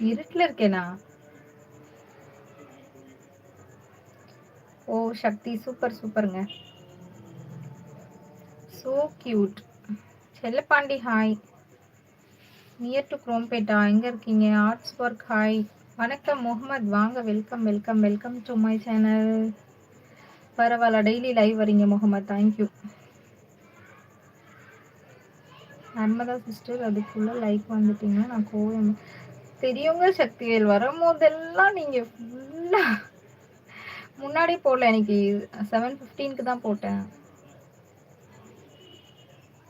இருட்டுல இருக்கேனா? ஓ சக்தி. சூப்பர் சூப்பருங்க. So cute Sellapandi hi near to குரோம்பேட்டா எங்கே இருக்கீங்க? ஆர்ட்ஸ் ஒர்க் ஹாய் வணக்கம் முகமது. வாங்க welcome welcome welcome to my channel பரவாயில்ல டெய்லி லைவ் வரீங்க Mohammed. Thank you Narmada sister அதுக்குள்ளே லைக் வந்துட்டீங்கன்னா நான் கோயம் பெரியவங்க சக்திவேல் வரும்போதெல்லாம் நீங்கள் ஃபுல்லாக முன்னாடி போடல எனக்கு செவன் ஃபிஃப்டீனுக்கு தான் போட்டேன்.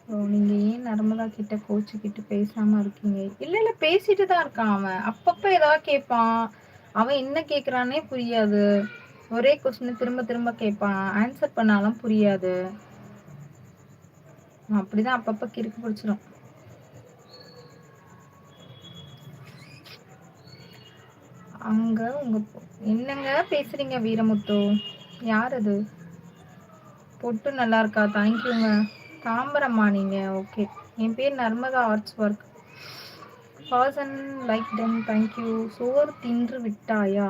ஓ நீங்கள் ஏன் நர்மதா கிட்ட கோச்சுக்கிட்டு பேசாமல் இருக்கீங்க? இல்லை இல்லை பேசிட்டு தான் இருக்கான் அவன். அப்பப்போ ஏதாவது கேட்பான் அவன் என்ன கேட்குறானே புரியாது. ஒரே கொஸ்டின் திரும்ப திரும்ப கேட்பான் ஆன்சர் பண்ணாலும் புரியாது. அப்படிதான் அப்பப்போ கிறுக்கு பிடிச்சிடும் அங்க உங்க என்னங்க பேசுறீங்க வீரமுத்து? யார் அது பொட்டு நல்லா இருக்கா தேங்க்யூங்க தாம்பரம்மா நீங்க. ஓகே என் பேர் Narmada arts work person like ten thank you சோறு தின்று விட்டாயா?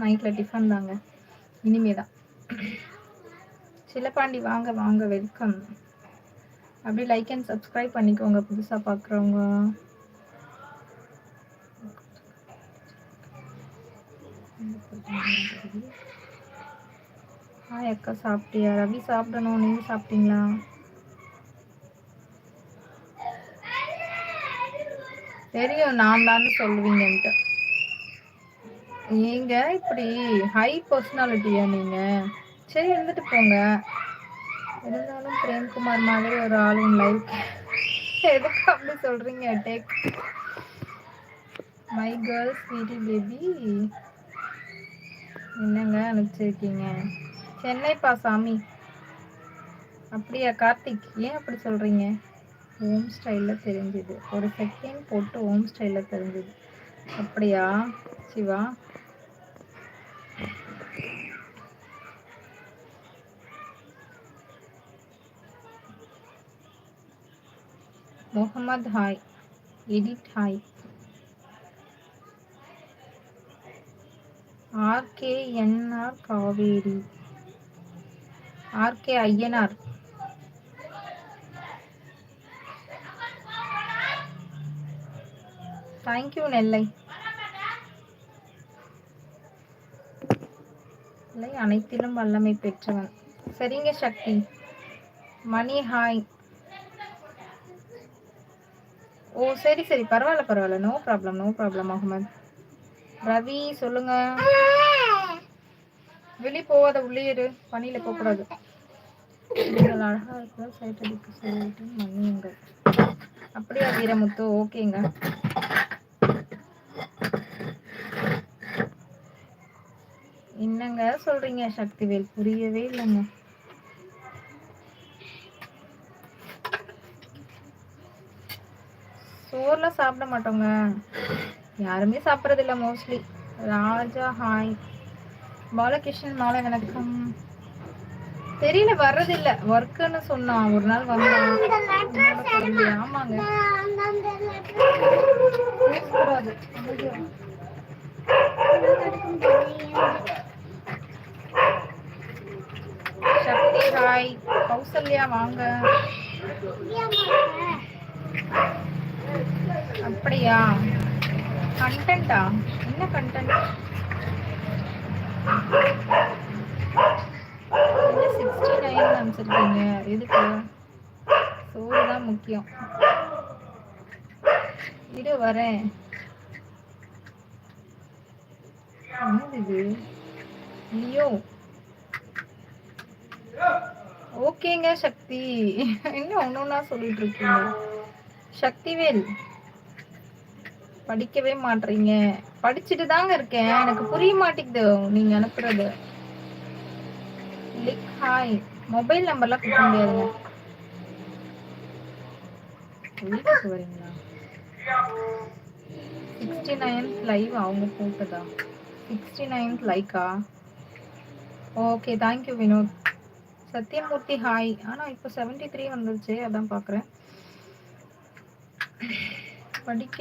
நைட்டில் டிஃபன் தாங்க. இனிமே தான் சிலப்பாண்டி வாங்க வாங்க வெல்கம் அப்படி லைக் அண்ட் சப்ஸ்கிரைப் பண்ணிக்கோங்க. புதுசாக பார்க்குறவங்க ஹாய் அக்கா சாப்பிட்டியா? ரவி சாப்பிடணும். நீங்கள் சாப்பிட்டீங்களா? தெரியும். நான் தான் சொல்லுவீங்கன்ட்டு நீங்கள் இப்படி ஹை பர்சனாலிட்டியா நீங்க? சரி இருந்துட்டு போங்க. இருந்தாலும் பிரேம்குமார் மாதிரி ஒரு ஆள் உன் லைஃப் எதுக்கு அப்படி சொல்றீங்க? டேக் மை கேர்ள்ஸ் வீடி பேபி என்னங்க அனுப்பிச்சிருக்கீங்க? சென்னைப்பா சாமி? அப்படியா கார்த்திக் ஏன் அப்படி சொல்கிறீங்க ஹோம் ஸ்டைலில் தெரிஞ்சுது. ஒரு செகண்ட் போட்டு ஹோம் ஸ்டைலில் தெரிஞ்சுது. அப்படியா Siva? Mohammed hi edit hi. RKNR Kaveri. RK Ayyanar. Thank you Nellai. Nellai அனைத்திலும் வல்லமை பெற்றவன். சரிங்க சக்தி. மணி ஹாய் ஓ சரி சரி. பரவாயில்ல பரவாயில்ல. No problem no problem Ahmed Ravi சொல்லுங்க. வெளியே போகாத உள்ளே இரு. பனியில போகக்கூடாது. நீங்கள் அழகா இருக்கிற சைட் அடிக்க சொல்லிட்டு மன்னியுங்கள் அப்படியா வீரமுத்து? ஓகேங்க. என்னங்க சொல்றீங்க சக்திவேல்? புரியவே இல்லைங்க. சோர்லாம் சாப்பிட மாட்டோங்க. யாருமே சாப்பிட்றதில்ல மோஸ்ட்லி ராஜா ஹாய் பாலகிருஷ்ணன் மாலை வணக்கம் தெரியல வர்றதில்ல. ஒர்க்குன்னு சொன்னான். ஒரு நாள் வந்தான். ஆமாங்க. சக்தி ஹாய் கௌசல்யா வாங்க. அப்படியா? கண்டென்ட்டா என்ன கண்டென்ட் என்ன சிக்ஸ்டி நைன் அனுப்பிச்சிருக்கீங்க? எதுக்கு? சோறு தான் முக்கியம். இரு வரேன். என்னது இது? லியோ. ஓகேங்க சக்தி. என்ன ஒன்று ஒன்றா சொல்லிட்டு இருக்கீங்க? சக்திவேல். படிக்கவே மாட்டீங்க படிச்சுட்டு தாங்க இருக்கேன். எனக்கு புரிய மாட்டேங்குது. நீங்க அனுப்புறது. லிக் ஹாய் மொபைல் நம்பர்லாம் கொடுக்க முடியாதுங்க. வீட்டுக்கு வரீங்களா? சிக்ஸ்டி நைன்த் லைவ் அவங்க போட்டதா? Sixty ninth Lyca okay thank you Vinod Sathyamoorthy hi ஆனால் இப்போ செவன்டி த்ரீ வந்துருச்சு. அதான் பார்க்குறேன் படிக்க